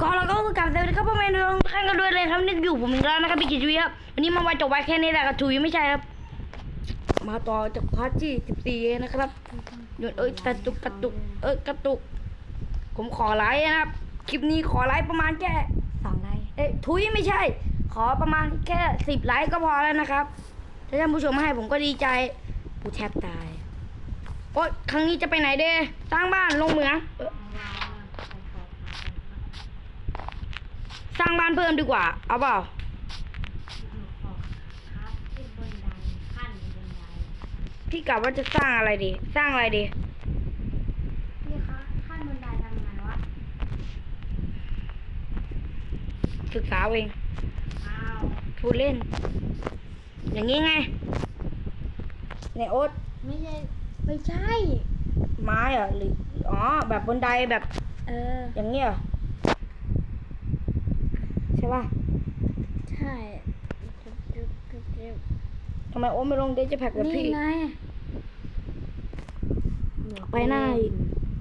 ก็เราก็คือกลับสวัสดีครับพ่อแม่น้องข้างกันด้วยเลยครับนี่อยู่ผมอีกแล้วนะครับพี่กิจวิทย์ครับวันนี้มาไว้จบไว้แค่นี้แหละกับถุยไม่ใช่ครับ มาต่อจากพาร์ทที่สิบสี่นะครับหยุดเอ้ยกระตุกกระตุกเอ้ยกระตุก ผมขอไลค์นะครับ คลิปนี้ขอไลค์ประมาณแค่สองไลค์เอ้ยทุยไม่ใช่ ขอประมาณแค่สิบไลค์ก็พอแล้วนะครับถ้าท่านผู้ชมให้ผมก็ดีใจกูแทบตายโอ๊ยครั้งนี้จะไปไหนเด้สร้างบ้านลงเหมืองเอ้ยสร้างบ้านเพิ่มดีกว่า เอาเปล่าครับขึ้นบนไดขั้นบนไดพี่กะว่าจะสร้างอะไรดี สร้างอะไรดีพี่คะขั้นบนไดทำไงวะศึกษาเอาเองอ้าวพูดเล่น อย่างนี้ไงเนี่ยโอ๊ตไม่ใช่ไม่ใช่ ไม้เหรอหรืออ๋อแบบบนไดแบบ เออ อย่างเงี้ยเหรอ ใช่ป่ะใช่จุ๊บจุ๊บจุ๊บจุ๊บทำไมโอ๊ตไม่ลงเดจแพ็กกับนี่พี่ไงไปหน้าอีก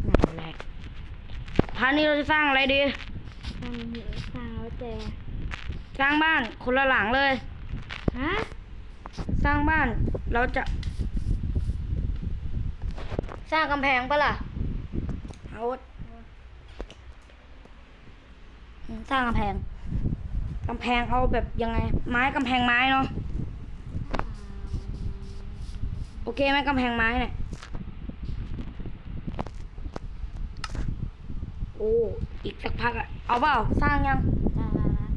นั่นแหละพาร์ทนี้เราจะสร้างอะไรดี สร้างสร้างแล้วแต่สร้างบ้านคนละหลังเลย ฮะ สร้างบ้านเราจะ สร้างกำแพงปะล่ะเอาอืมสร้างกำแพง กำแพงเอาแบบยังไง ไม้กำแพงไม้เนาะโอเคไหมกำแพงไม้เนี่ยโอ้อีกสักพักอะเอาเปล่าสร้างยังได้แล้วนะ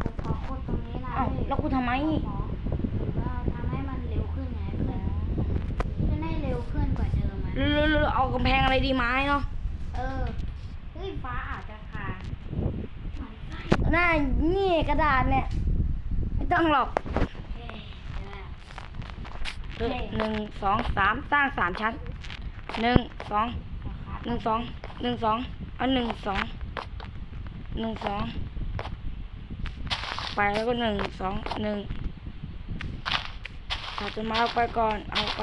แต่ขอขุดตรงนี้นะอ้าวพี่แล้วกูทำไมขอหรือว่าทำให้มันเร็วขึ้นไงเพื่อนจะได้เร็วขึ้นกว่าเดิมไหมหรือหรือเอากำแพงอะไรดีไม้เนาะ เออ เฮ้ย ฟ้าอาจจะขาดมันไส้ หน้านี่กระดาษเนี่ย ไม่ต้องหรอกเฮ้ยเดี๋ยวนะเออหนึ่งสองสามสร้างสามชั้นหนึ่งสองขอครับหนึ่งสองหนึ่งสองเอาหนึ่งสองหนึ่งสองไปแล้วก็หนึ่งสองหนึ่งตัดต้นไม้ออกไปก่อนเอาไป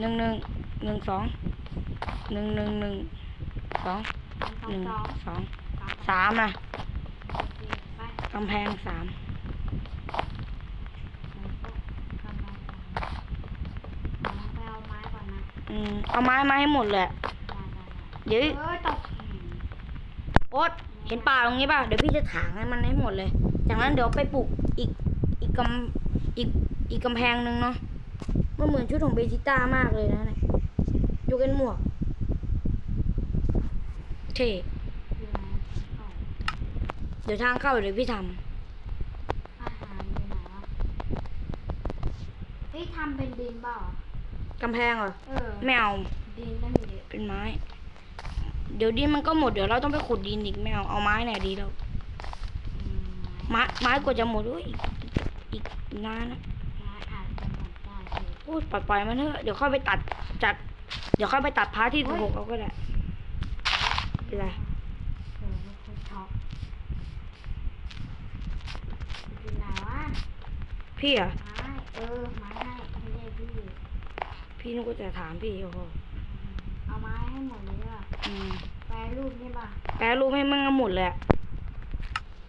หนึ่งหนึ่งหนึ่งสองหนึ่งหนึ่งหนึ่งสองสอหงนึ่งสอง สองสามสามนะโอเคไปกำแพงสามแล้วก็กำลังสามไปเอาไม้ก่อนนะอืมเอาไม้มาให้หมดเลยได้ได้เดี๋ยวได้เอ้ยตกอืมโอ๊ตเห็นป่าตรงนี้ป่ะเดี๋ยวพี่จะถางให้มันให้หมดเลย จากนั้นเดี๋ยวไปปลูกอีกอีกกำอีกอีกกำแพงหนึ่งเนาะมันเหมือนชุดของเบจิต้ามากเลยนะเนี่ยยกเป็นหมวกเท่อยู่ไหนอ๋อ เดี๋ยวทางเข้าเดี๋ยวพี่ทอาหารอยู่ไหนวะเฮ้ยทำเป็นดินเปล่าำกำแพงเหรอเออ ไม่เอาดินตั้งเยอะเป็นไม้ เดี๋ยวดินมันก็หมดเดี๋ยวเราต้องไปขุดดินอีกไม่เอาเอาไม้ไหนดีแล้วอืมไม้ไม้กว่าจะหมดอุ้ยอีกอีกนานนะไม้อาจจะหมดได้พี่พูดปล่อยๆมันเถอะเดี๋ยวค่อยไปตัดจัดเดี๋ยวค่อยไปตัดพาร์ทที่หกเอาก็ได้เป็นไร เออไม่ค่อยชอบอยู่ไหนวะ พี่เหรอะไม้เออไม้ให้ไม่ได้พี่พี่นึกว่าจะถามพี่โอ้โหเอาไม้ให้หมดเลยอะอืมแปรรูปนี่ป่ะแปลรูปให้มันหมดเลยอะ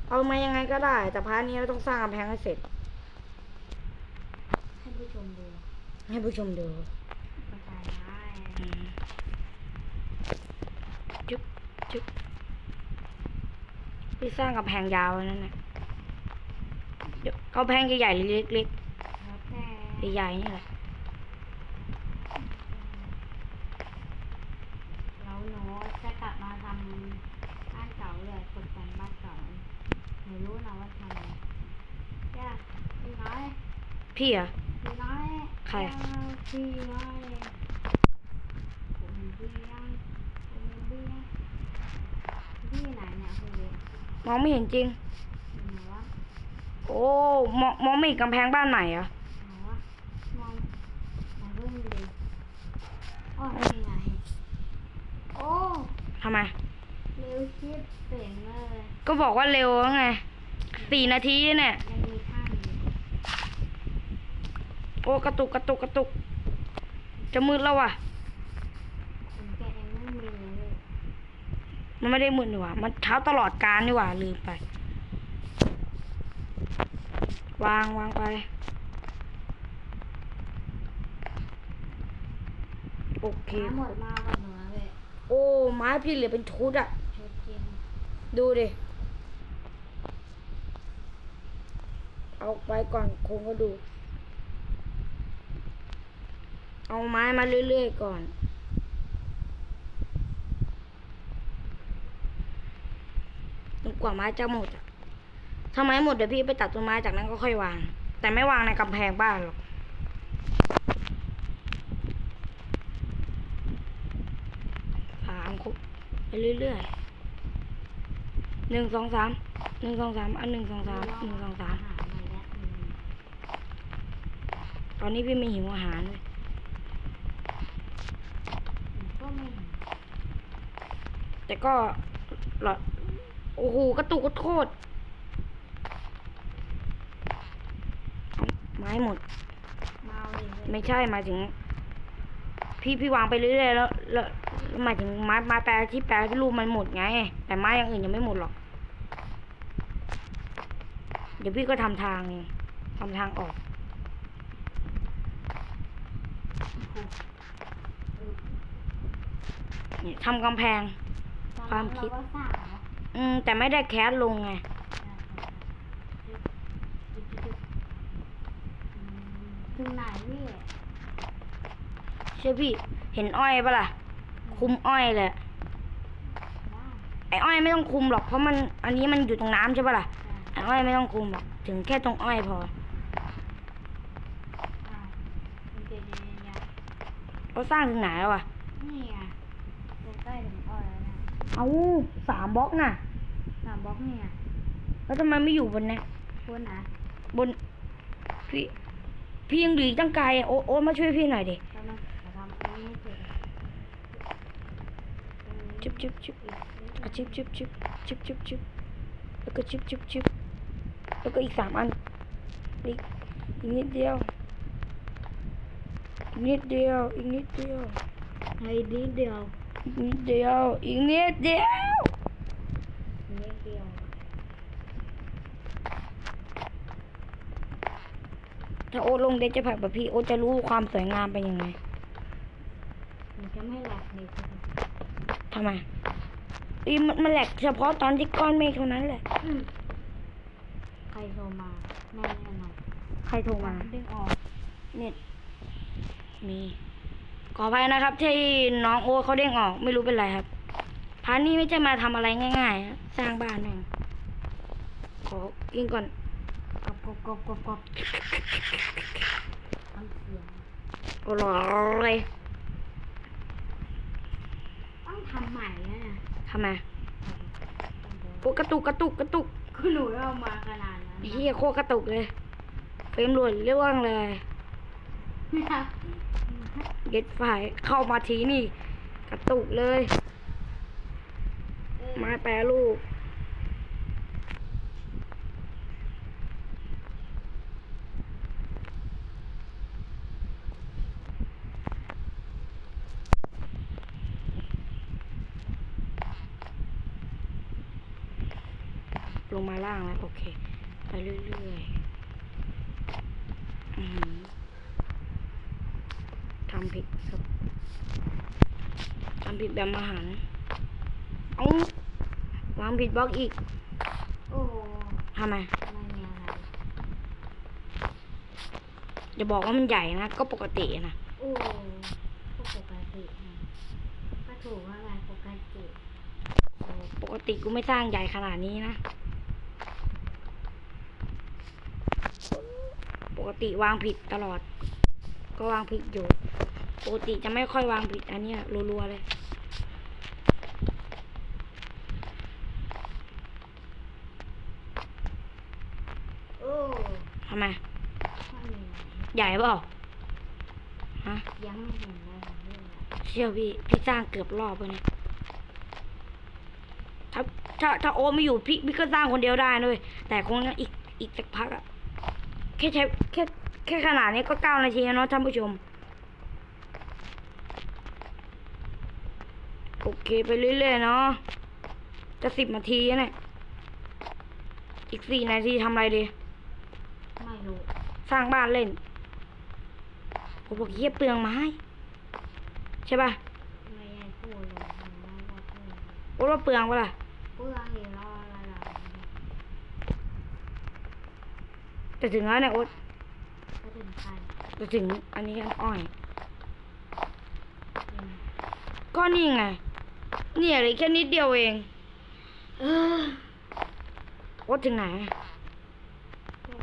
เอามายังไงก็ได้ แต่พาร์ทนี้เราต้องสร้างกำแพงให้เสร็จ ให้ผู้ชมดูให้ผู้ชมดูกระจายไม้อืมจุ๊บจุ๊บพี่สร้างกำแพงยาวไว้นั่นแหละ เดี๋ยวกำแพงใหญ่ๆหรือเล็กแล้วแต่ๆใหญ่ๆนี่แหละแล้วหนูจะกลับมาทำบ้านเก่าเลยตกแต่งบ้านเก่าหนูรู้นะว่าทำอะไรจ้าพี่น้อยพี่เหรอะพี่น้อยใครเอาพี่น้อยผมพี่ยังผมพี่ยังพี่ไหนเนี่ยคุณเล็กมองไม่เห็นจริงอยู่ไหนวะโอ้มองมองไม่เห็นกำแพงบ้านใหม่เหรอะไหนวะมองไหนเพิ่งดูอ๋อนี่ไงโอ้ทำไม เร็วชิดเสียงเลยก็บอกว่าเร็วแล้วไงสี่นาทีเนี่ยยังมีข้างอยู่โอ้กระตุกกระตุกกระตุก จะมืดแล้วว่ะ ผมแกะยังไม่มีเลย มันไม่ได้มืดนี่หว่า มันเช้าตลอดการนี่หว่าลืมไป วางวางไป โอเคหาหมดมากับหนูนะเว้ยโอ้ ไม้พี่เหลือเป็นชุดอะชุดจริงดูดิ เอาไปก่อนคงก็ดู เอาไม้มาเรื่อยๆก่อน จนกว่าไม้จะหมดอะ ถ้าไมหมดเดี๋ยวพี่ไปตัดต้นไม้จากนั้นก็ค่อยวาง แต่ไม่วางในกำแพงบ้านหรอกสามครบไปเรื่อยๆหนึ่งสองสามหนึ่งสองสามอันหนึ่งสองสามหนึ่งสองสามหามาแล้วอืมตอนนี้พี่ไม่หิวอาหารเลยแต่ก็หลอดโอ้โหกระตุกกระโคต รเอาไม้หมด มาเอาเลยเว้ยไม่ใช่หมายถึง พี่พี่วางไปเรื่อยๆแล้วแล้วหมายถึงไม้ไม้แปลที่แปลที่รูปมันหมดไง แต่ไม้อย่างอื่นยังไม่หมดหรอก เดี๋ยวพี่ก็ทำทางเองทำทางออกเนี่ยทำกำแพงตอนควานั้มนคิดเราก็สร้างเนาะอืมแต่ไม่ได้แคสลงไงถึงไหนพี่ เชื่อพี่ เห็นอ้อยปะล่ะ คุมอ้อยเลยได้ไอ้อ้อยไม่ต้องคุมหรอกเพราะมันอันนี้มันอยู่ตรงน้ำใช่ปะล่ะไอ้อ้อยไม่ต้องคุมหรอกถึงแค่ตรงอ้อยพออ่าเดี๋ยวเดี๋ยวเดี๋ยวเดี๋ยวเราสร้างถึงไหนแล้วอะนี่ไงใกล้ๆถึงอ้อยแล้วเนี่ยเอาสามบล็อกน่ะสามบล็อกเนี่ยแล้วทำไมไม่อยู่บนเนี้ยคุณนะบนพี่พี่ยังดีตั้งไกลอะโอโอ๊ตมาช่วยพี่หน่อยดิ กำลังจะทำอันนี้เสร็จ ชิบชิบชิบอะชิบชิบชิบชิบชิบชิบแล้วก็ชิบชิบชิบแล้วก็อีกสามอันอีกอีกนิดเดียวอีกนิดเดียวอีกนิดเดียวเฮ้ยนิดเดียวอีกนิดเดียวอีกนิดเดียวนิดเดียวถ้าโอ๊ตลงเดจแพ็กแบบพี่โอ๊ตจะรู้ความสวยงามเป็นยังไงมันจะไม่แหลกเลยคุณ ทำไมอีมันมันแหลกเฉพาะตอนที่ก้อนเมฆเท่านั้นแหละ ใครโทรมาแม่แน่นอนใครโทรมา ดึงออก เน็ตมี ขออภัยนะครับ ที่น้องโอ๊ตเขาเด้งออก ไม่รู้เป็นไรครับพานี่ไม่ใช่มาทำอะไรง่ายๆนะสร้างบ้านแม่งขอกินก่อนกบกบกบกบกบทำเสียงอร่อยต้อง ทำใหม่แล้วนะทำไมโอ้กระตุกกระตุกกระตุกคือหนูเอามาขนาดนั้นเฮียโคตรกระตุกเลยเฟรมหลุดเรื่องเลยนะเก็ตฝ่ายเข้ามาทีนี่ กระตุกเลยไม้แปรรูป ลงมาล่างแล้ว โอเค ไปเรื่อยๆอื้อหือทำผิดครับทำผิดแบบมหันต์เอาวางผิดบล็อกอีก โอ้โหทำไมไม่มีอะไรอย่าบอกว่ามันใหญ่นะ ก็ปกตินะโอ้ก็ปกตินะก็ถูกว่าไงปกติ ปกติกูไม่สร้างใหญ่ขนาดนี้นะ ปกติวางผิดตลอด ก็วางผิดอยู่ ปกติจะไม่ค่อยวางผิดอันเนี้ยรัวๆเลยโอ้ทำไมไม่มีอะไรใหญ่เปล่าฮะยังไม่เห็นเลยเรื่องอะไรเชื่อพี่พี่สร้างเกือบรอบเลยเนี่ยถ้าถ้าถ้าโอตไม่อยู่พี่พี่ก็สร้างคนเดียวได้นะเลยแต่คงอีกอีกสักพักอะแค่ใช้แค่แค่ขนาดนี้ก็เก้านาทีแล้วเนาะท่านผู้ชม โอเคไปเรื่อยๆเนาะจะสิบนาทีแล้วเนี่ยอีกสี่นาทีทำอะไรดี ไม่รู้ สร้างบ้านเล่นผมบอกเยียเปลืองไม้ ใช่ป่ะไม่ได้พูดเลยไม่ได้พูดโอ้ว่าเปลืองปะล่ะเพื่อนอีกรอละละ แต่ถึงแล้วเนี่ยโอ๊ตก็ถึงใครจะถึงอันนี้กันอ้อยจริงก็นี่ไง เนี่ยเหลยแค่นิดเดียวเองเออโอ๊ตถึงไหนก็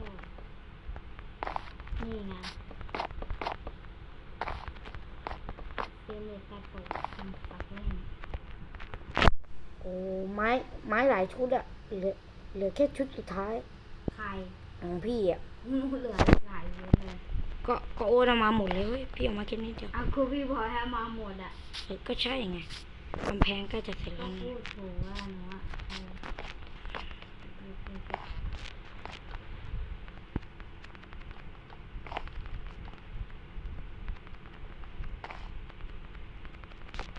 นี่ไงเตรียมเลยตัดตัวทำปักเล่นโอ้ไม้ไม้หลายชุดอะเหลือเหลือแค่ชุดสุดท้าย ใคร ของพี่อะมูเหลือหลายเยอะเลยก็ก็โอ๊ตเอามาหมดเลยเว้ยพี่เอามาแค่นิดเดียวเอาคือพี่พลอยให้มาหมดอะเออก็ใช่ไงกำแพงก็จะเสร็จก็แล้วพูนะดถูกว่าหนูอะเออ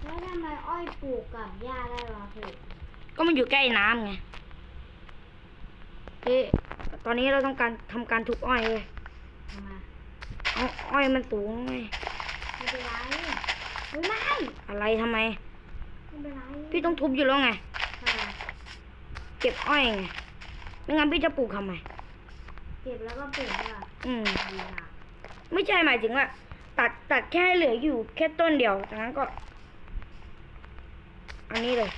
แล้วทำไมอ้อยปลูกกับหญ้าได้วะพี่ก็มันอยู่ใกล้น้ำไงเอ๊ะ ตอนนี้เราต้องการทำการทุบอ้อยเลยทำไมเอาอ้อยมันสูงไงไม่เป็นไรไม่เป็นไรอะไรทำไม ไม่เป็นไรพี่ต้องทุบอยู่แล้วไงทำไมเก็บอ้อยไง ไม่งั้นพี่จะปลูกทำไม เก็บแล้วก็ปลูกอะอืม ดีอะไม่ใช่หมายถึงว่า ตัดตัดแค่ให้เหลืออยู่แค่ต้นเดียวจากนั้นก็ อันนี้เลย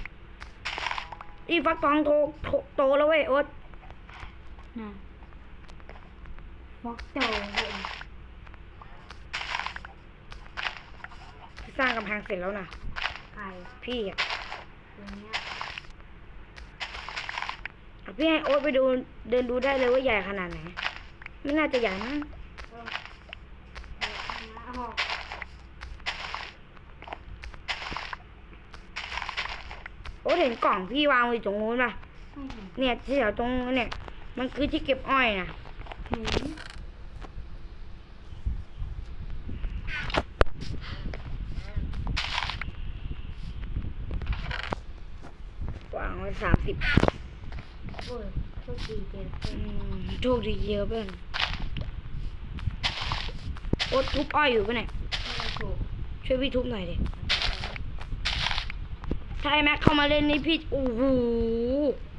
อีฟักทองโตโตโตแล้วเว้ยโอ๊ต น่ะฟอกโตเลยสร้างกำแพงเสร็จแล้วนะไก่พี่อะตัวเนี้ยอะพี่ให้โอ๊ตไปดูเดินดูได้เลยว่าใหญ่ขนาดไหน ไม่น่าจะใหญ่มั้งก็เอาออกโอ๊ตเห็นกล่องพี่วางไว้ตรงนู้นป่ะไม่เห็นเนี่ยที่แถวตรงเนี่ย มันคือที่เก็บอ้อยนะเห็นวางไว้สามสิบโอ้ยโชคดีเกินไปโชคดีเยอะเพื่อนโอ๊ตทุบอ้อยอยู่ปะเนี่ยไม่ได้ถูกช่วยพี่ทุบหน่อยดิถ้าไอ้แม็กเข้ามาเล่นนี่พี่โอ้โหทำไม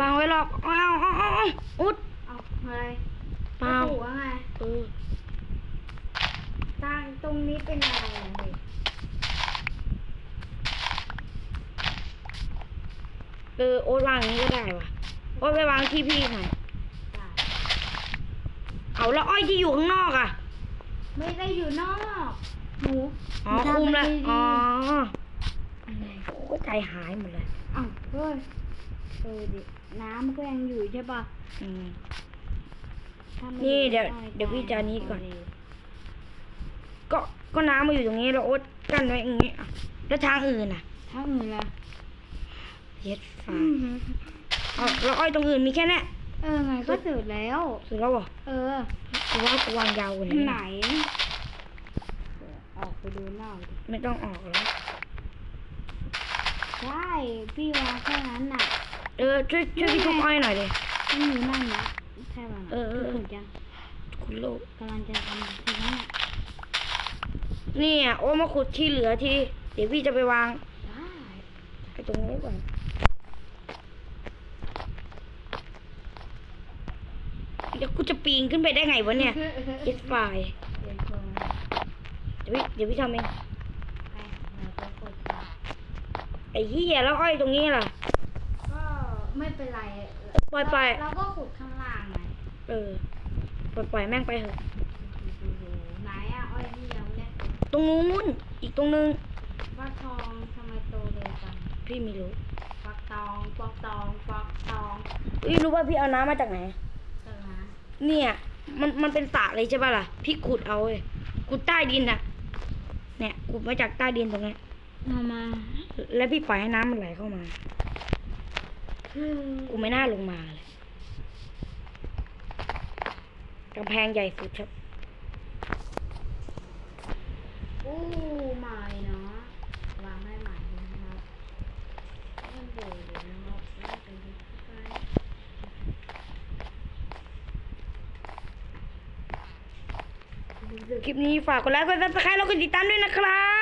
วางไว้รอบอ้าวอ้าวอ้าวอ้าวอุดเอาอะไรเปล่าถูกว่าไงเออตั้งตรงนี้เป็นอะไรอะเด็กเออโอ๊ตวางอย่างนี้ก็ได้ว่ะโอ๊ตไปวางที่พี่หน่อยจ้ะเอาแล้วอ้อยที่อยู่ข้างนอกอะ ไม่ได้อยู่นอก หนูอ๋อหนูทำคุมแล้วไม่ดีอ๋ออะไรโอ้ใจหายหมดเลยอ้าวเฮ้ย เออดิน้ำมันก็ยังอยู่ใช่ป่ะอืม ถ้าไม่นี่อเดี๋ยวอ้อเดี๋ยวพี่จะตานี้ก่อนพดีก็ก็น้ำมาอยู่ตรงนี้แล้วโอ๊ตกั้นไว้อย่างนี้อะแล้วทางอื่นอะถ้าอื่นล่ะเย็ดฟ้าเอาแล้วอ้อยตรงอื่นมีแค่เนี้ยเออไงก็เสร็จแล้ว สุดแล้วเหรอเออกูว่ากูวางยาวกว่านี้ไหนเดี๋ยวออกไปดูนอกดิไม่ต้องออกแล้ว ใช่พี่วางแค่นั้นน่ะ เออช่วยช่วยพี่ทุบอ้อยหน่อยดิมันอยู่นั่นนะใช่ป่ะน่ะเออเออพี่ขุดยังคุณลูกกำลังจะทำที่นั่นน่ะนี่อะโอ้มาขุดที่เหลือทีเดี๋ยวพี่จะไปวางได้ไอ้ตรงนี้ก่อนเดี๋ยวกูจะปีนขึ้นไปได้ไงวะเนี่ยเย็ดฝ่ายเดี๋ยวโทรเดี๋ยวพี่เดี๋ยวพี่ทำเองไปเราก็กดค่ะไอ้เหี้ยแล้วอ้อยตรงนี้ล่ะก็ ไม่เป็นไรปล่อยไป เราก็ขุดข้างล่างไงเออ ปล่อยปล่อยแม่งไปเถอะ ไหนอะอ้อยที่ยังไม่ได้ขุดตรงนู้นอีกตรงนึงฟักทองทำไมโตเร็วจังพี่ไม่รู้ฟักทองฟักทองฟักทองพี่รู้ว่าพี่เอาน้ำมาจากไหนเจอนะเนี่ย มันมันเป็นสระเลยใช่ป่ะล่ะ พี่ขุดเอาเว้ยขุดใต้ดินอะเนี่ยขุดมาจากใต้ดินตรงนี้เอามา แล้วพี่ปล่อยให้น้ำมันไหลเข้ามา กูไม่น่าลงมาเลยกำแพงใหญ่สุดครับโอ้ไม่เนาะวางได้ใหมนะครับมันโบยเลยนะครับน่าจใกล้ปคลิปนี้ฝากกดไลค์กดซับสไครต์แล้วกดติดตามด้วยนะครับ